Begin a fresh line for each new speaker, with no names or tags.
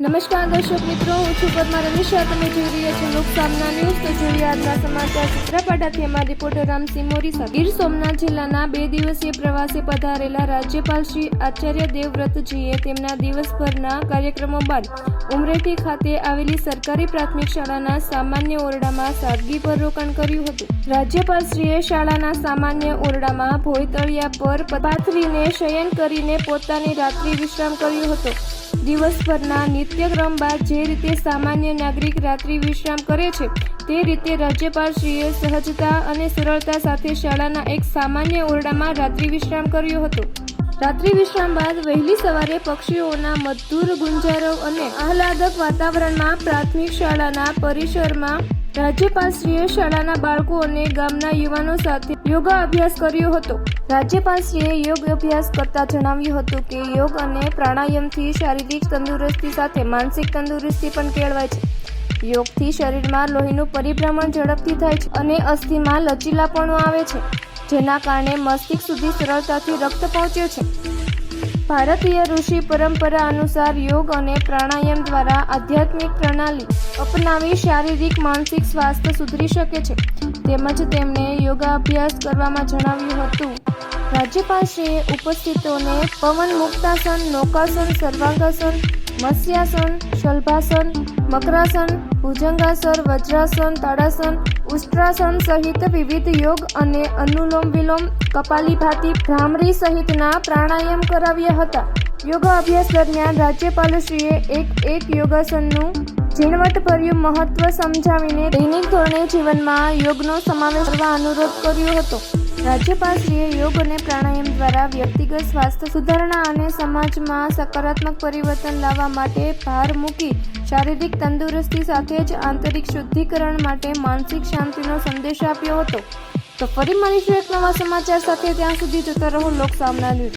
નમસ્કાર દર્શક મિત્રો, હું છું પદ્મા રમેશા તમે જોઈ રહ્યા છો લોકસામના ન્યૂઝ. તો જોઈએ આજના સમાચાર ચિત્રપાટાથી અમારા રિપોર્ટર રામસિંહ મોરી ગીર સોમનાથ જિલ્લાના બે દિવસીય પ્રવાસે પધારેલા રાજ્યપાલ શ્રી આચાર્ય દેવવ્રતજીએ તેમના દિવસભરના કાર્યક્રમો બાદ ઉમરેઠી ખાતે આવેલી સરકારી પ્રાથમિક શાળાના સામાન્ય ઓરડામાં સાદગી પર રોકાણ કર્યું હતું. રાજ્યપાલશ્રીએ શાળાના સામાન્ય ઓરડામાં ભોયતળિયા પર પાથરીને શયન કરીને પોતાની રાત્રિ વિશ્રામ કર્યો હતો. દિવસભરના નિત્યક્રમ બાદ જે રીતે સામાન્ય નાગરિક રાત્રિ વિશ્રામ કરે છે, તે રીતે રાજ્યપાલશ્રીએ સહજતા અને સરળતા સાથે શાળાના એક સામાન્ય ઓરડામાં રાત્રિ વિશ્રામ કર્યો હતો. રાત્રિ વિશ્રામ બાદ વહેલી સવારે પક્ષીઓના મધુર ગુંજારો અને આહલાદક વાતાવરણમાં પ્રાથમિક શાળાના પરિસરમાં રાજ્યપાલશ્રીએ શાળાના બાળકો અને ગામના યુવાનો સાથે યોગા અભ્યાસ કર્યો હતો. રાજ્યપાલશ્રીએ યોગ અભ્યાસ કરતા જણાવ્યું હતું કે યોગ અને પ્રાણાયામથી શારીરિક તંદુરસ્તી સાથે માનસિક તંદુરસ્તી પણ કેળવાય છે. યોગથી શરીરમાં લોહીનું પરિભ્રમણ ઝડપથી થાય છે અને અસ્થિમાં લચીલાપણું આવે છે, જેના કારણે મસ્તિષ્ક સુધી સરળતાથી રક્ત પહોંચે છે. ભારતીય ઋષિ પરંપરા અનુસાર યોગ અને પ્રાણાયામ દ્વારા આધ્યાત્મિક પ્રણાલી અપનાવી શારીરિક, માનસિક સ્વાસ્થ્ય સુધરી શકે છે. તેમજ તેમણે યોગાભ્યાસ કરવામાં જણાવ્યું હતું. રાજ્યપાલશ્રીએ ઉપસ્થિતોને પવન મુક્તાસન, નૌકાસન, સર્વાંગાસન મત્સ્યાસન, શલભાસન, મકરાસન, ભુજંગાસન, વજ્રાસન, તાડાસન, ઉષ્ટ્રાસન સહિત વિવિધ યોગ અને અનુલોમ વિલોમ કપાલીભાતી ભ્રામરી સહિતના પ્રાણાયામ કરાવ્યા હતા. યોગા અભ્યાસ દરમિયાન રાજ્યપાલશ્રીએ એક એક યોગાસનનું ઝીણવટભર્યું મહત્વ સમજાવીને દૈનિક ધોરણે જીવનમાં યોગનો સમાવેશ કરવા અનુરોધ કર્યો હતો. રાજ્યપાલશ્રીએ યોગ અને પ્રાણાયામ દ્વારા વ્યક્તિગત સ્વાસ્થ્ય સુધારણા અને સમાજમાં સકારાત્મક પરિવર્તન લાવવા માટે ભાર મૂકી શારીરિક તંદુરસ્તી સાથે જ આંતરિક શુદ્ધિકરણ માટે માનસિક શાંતિનો સંદેશ આપ્યો હતો. તો ફરી મળીશું એક નવા સમાચાર સાથે. ત્યાં સુધી જતા રહો લોક સામના ન્યૂઝ